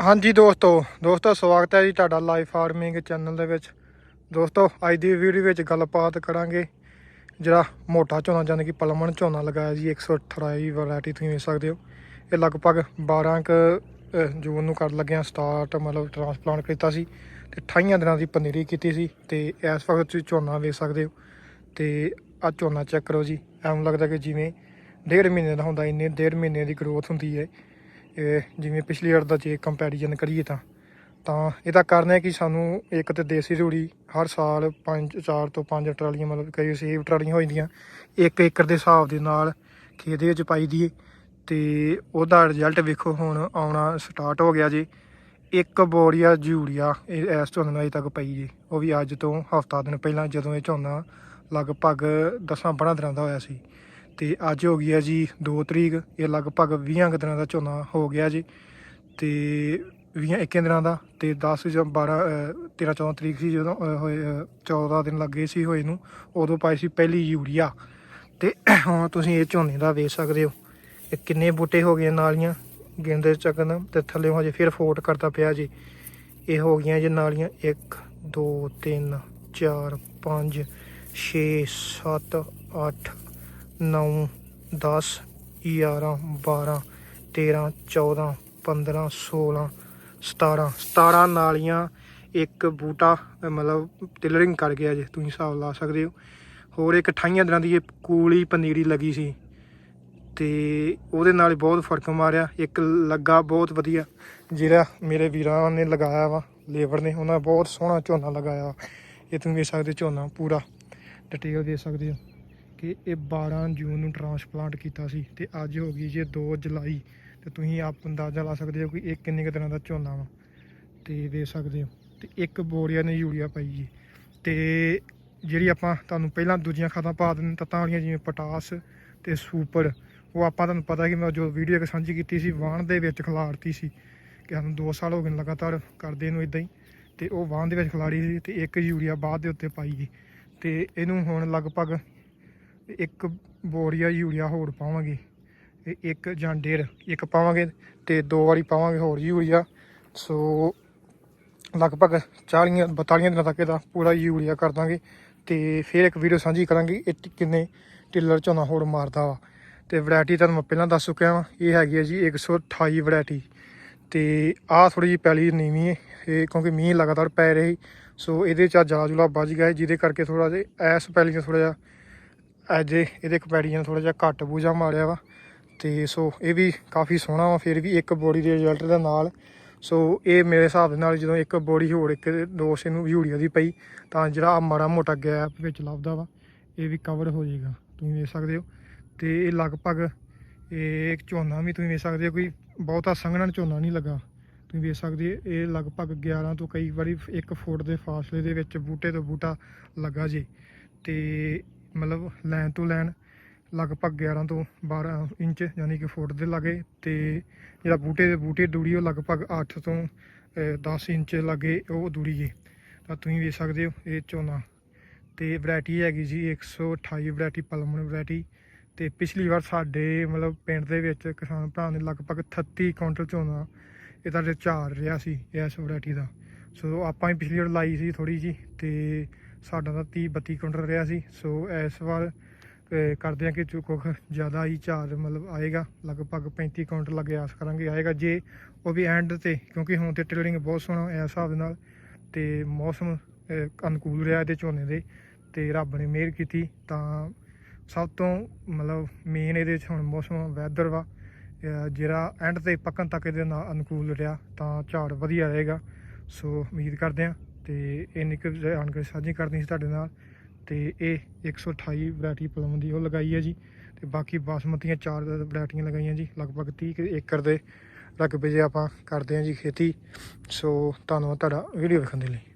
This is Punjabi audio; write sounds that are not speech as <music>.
ਹਾਂਜੀ ਦੋਸਤੋ ਦੋਸਤੋ ਸਵਾਗਤ ਹੈ ਜੀ ਤੁਹਾਡਾ ਲਾਈਵ ਫਾਰਮਿੰਗ ਚੈਨਲ ਦੇ ਵਿੱਚ। ਦੋਸਤੋ, ਅੱਜ ਦੀ ਵੀਡੀਓ ਵਿੱਚ ਗੱਲਬਾਤ ਕਰਾਂਗੇ ਜਿਹੜਾ ਮੋਟਾ ਝੋਨਾ ਜਾਨੀ ਕਿ ਪਲਮਣ ਝੋਨਾ ਲਗਾਇਆ ਜੀ 128 ਵੈਰਾਈਟੀ ਤੁਸੀਂ ਵੇਖ ਸਕਦੇ ਹੋ। ਇਹ ਲਗਭਗ 12 ਕ ਜੂਨ ਨੂੰ ਕਰ ਲੱਗਿਆ ਸਟਾਰਟ ਮਤਲਬ ਟ੍ਰਾਂਸਪਲਾਂਟ ਕੀਤਾ ਸੀ ਤੇ 28 ਦਿਨਾਂ ਦੀ ਪਨੀਰੀ ਕੀਤੀ ਸੀ ਤੇ ਇਸ ਵਕਤ ਤੁਸੀਂ ਝੋਨਾ ਵੇਖ ਸਕਦੇ ਹੋ ਤੇ ਆ ਝੋਨਾ ਚੈੱਕ ਕਰੋ ਜੀ ਐਵੇਂ ਲੱਗਦਾ ਕਿ ਜਿਵੇਂ ਡੇਢ ਮਹੀਨੇ ਦਾ ਹੁੰਦਾ, ਇੰਨੇ ਡੇਢ ਮਹੀਨੇ ਦੀ ਗਰੋਥ ਹੁੰਦੀ ਹੈ। ਇਹ ਜਿਵੇਂ ਪਿਛਲੀ ਵਾਰ ਦਾ ਜੇ ਕੰਪੈਰੀਜ਼ਨ ਕਰੀਏ ਤਾਂ ਤਾਂ ਇਹਦਾ ਕਾਰਨ ਹੈ ਕਿ ਸਾਨੂੰ ਇੱਕ ਤੇ ਦੇਸੀ ਰੂੜੀ ਹਰ ਸਾਲ 5 4 ਤੋਂ 5 ਟਰਾਲੀਆਂ ਮਤਲਬ ਕਈ ਸੇਵ ਟਰਾਲੀਆਂ ਹੋ ਜਾਂਦੀਆਂ, ਇੱਕ ਏਕੜ ਦੇ ਹਿਸਾਬ ਦੇ ਨਾਲ ਖੇਤ ਦੇ ਵਿੱਚ ਪਾਈ ਦੀ ਤੇ ਉਹਦਾ ਰਿਜ਼ਲਟ ਵੇਖੋ ਹੁਣ ਆਉਣਾ ਸਟਾਰਟ ਹੋ ਗਿਆ ਜੀ, ਇੱਕ ਬੋਰੀਆ ਜੂਰੀਆ ਇਹ ਇਸ ਝੋਨੇ ਨੂੰ ਅਜੇ ਤੱਕ ਪਈ ਜੀ, ਉਹ ਵੀ ਅੱਜ ਤੋਂ ਹਫਤਾ ਦਿਨ ਪਹਿਲਾਂ ਜਦੋਂ ਇਹ ਝੋਨਾ ਲਗਭਗ 10 12 ਦਿਨਾਂ ਦਾ ਹੋਇਆ ਸੀ। ਤੇ ਅੱਜ ਹੋ ਗਈ ਹੈ ਜੀ 2 ਤਰੀਕ ਇਹ ਲਗਭਗ 20 ਕੁ ਦਿਨਾਂ ਦਾ ਝੋਨਾ ਹੋ ਗਿਆ ਜੀ ਤੇ 20 21 ਦਿਨਾਂ ਦਾ ਤੇ 10 ਜਾਂ 12 ਅਹ, 13 14 ਤਰੀਕ ਸੀ ਜਦੋਂ ਹੋਏ ਅਹ, 14 ਦਿਨ ਲੱਗੇ ਸੀ ਹੋਏ ਨੂੰ ਉਦੋਂ ਪਾਈ ਸੀ ਪਹਿਲੀ ਯੂਰੀਆ ਤੇ <clears throat> ਹੁਣ ਤੁਸੀਂ ਇਹ ਝੋਨੇ ਦਾ ਵੇਖ ਸਕਦੇ ਹੋ ਇਹ ਕਿੰਨੇ ਬੂਟੇ ਹੋ ਗਏ ਨਾਲੀਆਂ ਗਿਣਦੇ ਚੱਕਣ ਤੇ ਥੱਲੇ ਹਜੇ ਫਿਰ ਫੋਟ ਕਰਦਾ ਪਿਆ ਜੀ। ਇਹ ਹੋ ਗਈਆਂ ਜੀ ਨਾਲੀਆਂ 1 2 3 4 5 6 7 8 9 10 11 12 13 14 15 16 17 17 ਨਾਲੀਆਂ, ਇੱਕ ਬੂਟਾ ਮਤਲਬ ਟਿਲਰਿੰਗ ਕਰ ਗਿਆ ਜੇ, ਤੁਸੀਂ ਹਿਸਾਬ ਲਾ ਸਕਦੇ ਹੋ। ਹੋਰ ਇੱਕ 28 ਦਿਨਾਂ ਦੀ ਇਹ ਕੂਲੀ ਪਨੀਰੀ ਲੱਗੀ ਸੀ। ਤੇ ਉਹਦੇ ਨਾਲ ਬਹੁਤ ਫ਼ਰਕ ਮਾਰਿਆ। ਇੱਕ ਲੱਗਾ ਬਹੁਤ ਵਧੀਆ, ਜਿਹੜਾ ਮੇਰੇ ਵੀਰਾਂ ਨੇ ਲਗਾਇਆ ਵਾ, ਲੇਬਰ ਨੇ, ਉਹਨਾਂ ਬਹੁਤ ਸੋਹਣਾ ਝੋਨਾ ਲਗਾਇਆ ਵਾ। ਇਹ ਤੁਸੀਂ ਵੇਖ ਸਕਦੇ ਝੋਨਾ ਪੂਰਾ। ਡਿਟੇਲ ਦੇ ਸਕਦੇ ਹੋ। ਕਿ ਇਹ 12 ਜੂਨ ਨੂੰ ਟ੍ਰਾਂਸਪਲਾਂਟ ਕੀਤਾ ਸੀ ਤੇ ਅੱਜ ਹੋ ਗਈ ਜੇ 2 ਜੁਲਾਈ। ਤੇ ਤੁਸੀਂ ਆਪ ਅੰਦਾਜ਼ਾ ਲਾ ਸਕਦੇ ਹੋ ਕਿ ਇਹ ਕਿੰਨੇ ਕੁ ਦਿਨਾਂ ਦਾ ਝੋਨਾ ਵਾ ਤੇ ਦੇ ਸਕਦੇ ਹੋ। ਤੇ ਇੱਕ ਬੋਰੀਆ ਨੇ ਯੂਰੀਆ ਪਾਈ ਜੀ। ਤੇ ਜਿਹੜੀ ਆਪਾਂ ਤੁਹਾਨੂੰ ਪਹਿਲਾਂ ਦੂਜੀਆਂ ਖਾਦਾਂ ਪਾ ਦਿੰਦੇ ਤੱਤਾਂ ਵਾਲੀਆਂ ਜਿਵੇਂ ਪੋਟਾਸ ਤੇ ਸੁਪਰ, ਉਹ ਆਪਾਂ ਤੁਹਾਨੂੰ ਪਤਾ ਕਿ ਮੈਂ ਜੋ ਵੀਡੀਓ ਇੱਕ ਸਾਂਝੀ ਕੀਤੀ ਸੀ, ਵਾਹਣ ਦੇ ਵਿੱਚ ਖਿਲਾਰਤੀ ਸੀ ਕਿ ਸਾਨੂੰ 2 ਸਾਲ ਹੋ ਗਏ ਲਗਾਤਾਰ ਕਰਦੇ ਨੂੰ ਇਦਾਂ ਹੀ। ਤੇ ਉਹ ਵਾਹਣ ਦੇ ਵਿੱਚ ਖਿਲਾੜੀ ਸੀ ਤੇ ਇੱਕ ਯੂਰੀਆ ਬਾਅਦ ਦੇ ਉੱਤੇ ਪਾਈ ਜੀ। ਤੇ ਇਹਨੂੰ ਹੁਣ ਲਗਭਗ ਇੱਕ ਬੋਰੀਆ ਯੂਰੀਆ ਹੋਰ ਪਾਵਾਂਗੇ ਇੱਕ ਜਾਂ ਡੇਢ ਇੱਕ ਪਾਵਾਂਗੇ ਤੇ ਦੋ ਵਾਰੀ ਪਾਵਾਂਗੇ ਹੋਰ ਯੂਰੀਆ ਸੋ ਲਗਭਗ 40 42 ਦਿਨਾਂ ਤੱਕ ਇਹਦਾ ਪੂਰਾ ਯੂਰੀਆ ਕਰ ਦਾਂਗੇ ਤੇ ਫਿਰ ਇੱਕ ਵੀਡੀਓ ਸਾਂਝੀ ਕਰਾਂਗੇ ਇਹ ਕਿੰਨੇ ਟਿੱਲਰ ਝੋਨਾ ਹੋਰ ਮਾਰਦਾ ਵਾ। ਤੇ ਵੈਰਾਈਟੀ ਤੁਹਾਨੂੰ ਮੈਂ ਪਹਿਲਾਂ ਦੱਸ ਚੁੱਕਿਆ ਵਾਂ, ਇਹ ਹੈਗੀ ਹੈ ਜੀ 128 ਵੈਰਾਈਟੀ। ਤੇ ਆਹ ਥੋੜੀ ਜਿਹੀ ਪੈਲੀ ਨੀਵੀਂ ਹੈ ਇਹ ਕਿਉਂਕਿ ਮੀਂਹ ਲਗਾਤਾਰ ਪੈ ਰਹੀ ਸੋ। ਇਹਦੇ ਚ ਜਲਾ ਜੁਲਾ ਵੱਜ ਗਿਆ ਜਿਹਦੇ ਕਰਕੇ ਥੋੜਾ ਜਿਹਾ ਐਸ ਪੈਲੀ 'ਚ ਥੋੜਾ ਜਿਹਾ ਅੱਜ ਇਹਦੇ ਕੰਪੈਰੀਜ਼ਨ ਥੋੜਾ ਜਿਹਾ ਘੱਟ ਬੂਝਾ ਮਾਰਿਆ ਵਾ। ਤੇ ਸੋ ਇਹ ਵੀ ਕਾਫੀ ਸੋਹਣਾ ਵਾ, ਫਿਰ ਵੀ ਇੱਕ ਬੋਡੀ ਦੇ ਰਿਜ਼ਲਟ ਦੇ ਨਾਲ। ਸੋ ਇਹ ਮੇਰੇ ਹਿਸਾਬ ਦੇ ਨਾਲ ਜਦੋਂ ਇੱਕ ਬੋੜੀ ਹੋਰ ਇੱਕ ਦੋਸ ਇਹਨੂੰ ਯੂਰੀਆ ਦੀ ਪਈ, ਤਾਂ ਜਿਹੜਾ ਮਾੜਾ ਮੋਟਾ ਗੈਪ ਵਿੱਚ ਲੱਭਦਾ ਵਾ, ਇਹ ਵੀ ਕਵਰ ਹੋ ਜਾਏਗਾ। ਤੁਸੀਂ ਵੇਖ ਸਕਦੇ ਹੋ। ਤੇ ਇਹ ਲਗਭਗ ਇਹ ਝੋਨਾ ਵੀ ਤੁਸੀਂ ਵੇਖ ਸਕਦੇ ਹੋ, ਕੋਈ ਬਹੁਤਾ ਸੰਘਣਾ ਝੋਨਾ ਨਹੀਂ ਲੱਗਾ। ਤੁਸੀਂ ਵੇਖ ਸਕਦੇ ਇਹ ਲਗਭਗ 11 ਤੋਂ ਕਈ ਵਾਰੀ 1 ਫੁੱਟ ਦੇ ਫਾਸਲੇ ਦੇ ਵਿੱਚ ਬੂਟੇ ਤੋਂ ਬੂਟਾ ਲੱਗਾ ਜੀ। ਤੇ ਮਤਲਬ ਲੈਣ ਤੋਂ ਲੈਣ ਲਗਭਗ 11 ਤੋਂ 12 ਇੰਚ ਯਾਨੀ ਕਿ ਫੁੱਟ ਦੇ ਲਾਗੇ ਤੇ ਜਿਹੜਾ ਬੂਟੇ ਦੇ ਬੂਟੇ ਦੂਰੀ ਉਹ ਲਗਭਗ 8 ਤੋਂ ਅਹ, 10 ਇੰਚ ਲਾਗੇ ਉਹ ਦੂਰੀ ਹੈ ਤਾਂ ਤੁਸੀਂ ਵੇਖ ਸਕਦੇ ਹੋ ਇਹ ਝੋਨਾ। ਤੇ ਵੈਰਾਈਟੀ ਹੈਗੀ ਜੀ 128 ਵੈਰਾਈਟੀ ਪਲਮਨ ਵੈਰਾਈਟੀ। ਤੇ ਪਿਛਲੀ ਵਾਰ ਸਾਡੇ ਮਤਲਬ ਪਿੰਡ ਦੇ ਵਿੱਚ ਕਿਸਾਨ ਭਰਾ ਨੇ ਲਗਭਗ 38 ਕੁਇੰਟਲ ਝੋਨਾ ਇਹਦਾ ਝਾੜ ਰਿਹਾ ਸੀ ਇਸ ਵੈਰਾਈਟੀ ਦਾ। ਸੋ ਆਪਾਂ ਹੀ ਪਿਛਲੀ ਵਾਰ ਲਾਈ ਸੀ ਥੋੜੀ ਜੀ ਤੇ ਸਾਡਾ ਤਾਂ 30 32 ਕੁਇੰਟਲ ਰਿਹਾ ਸੀ, ਸੋ ਇਸ ਵਾਰ ਕਰਦੇ ਆ ਕਿ ਜੋ ਜ਼ਿਆਦਾ ਹੀ ਝਾੜ ਮਤਲਬ ਆਏਗਾ, ਲਗਭਗ 35 ਕੁਇੰਟਲ ਲੱਗੇ ਆਸ ਕਰਾਂਗੇ, ਆਏਗਾ ਜੇ ਉਹ ਵੀ ਐਂਡ ਤੇ, ਕਿਉਂਕਿ ਹੁਣ ਤੇ ਟਿਲਰਿੰਗ ਬਹੁਤ ਸੋਹਣਾ ਇਸ ਹਿਸਾਬ ਨਾਲ, ਤੇ ਮੌਸਮ ਅਨੁਕੂਲ ਰਿਹਾ ਇਹਦੇ ਝੋਨੇ ਦੇ, ਤੇ ਰੱਬ ਨੇ ਮਿਹਰ ਕੀਤੀ, ਤਾਂ ਸਭ ਤੋਂ ਮਤਲਬ ਮੇਨ ਇਹਦੇ 'ਚ ਹੁਣ ਮੌਸਮ ਵੈਦਰ ਵਾ ਜਿਹੜਾ ਐਂਡ ਤੇ ਪੱਕਣ ਤੱਕ ਇਹਦੇ ਨਾਲ ਅਨੁਕੂਲ ਰਿਹਾ, ਤਾਂ ਝਾੜ ਵਧੀਆ ਰਹੇਗਾ, ਸੋ ਉਮੀਦ ਕਰਦੇ ਹਾਂ ਤੇ ਇਹ ਨਿਕ ਜਾਣਕਾਰੀ ਸਾਂਝੀ ਕਰਨੀ ਸੀ ਤੁਹਾਡੇ ਨਾਲ। ਤੇ ਇਹ 128 ਵੈਰਾਈਟੀ ਪਲਮ ਦੀ ਉਹ ਲਗਾਈ ਹੈ ਜੀ। ਤੇ ਬਾਕੀ ਬਾਸਮਤੀਆਂ ਚਾਰ ਵੈਰਾਈਟੀਆਂ ਲਗਾਈਆਂ ਜੀ, ਲਗਭਗ 30 ਏਕੜ ਦੇ ਰਕਬੇ ਜੇ ਆਪਾਂ ਕਰਦੇ ਹਾਂ ਜੀ ਖੇਤੀ। ਸੋ ਧੰਨਵਾਦ ਤੁਹਾਡਾ ਵੀਡੀਓ ਵੇਖਣ ਦੇ ਲਈ।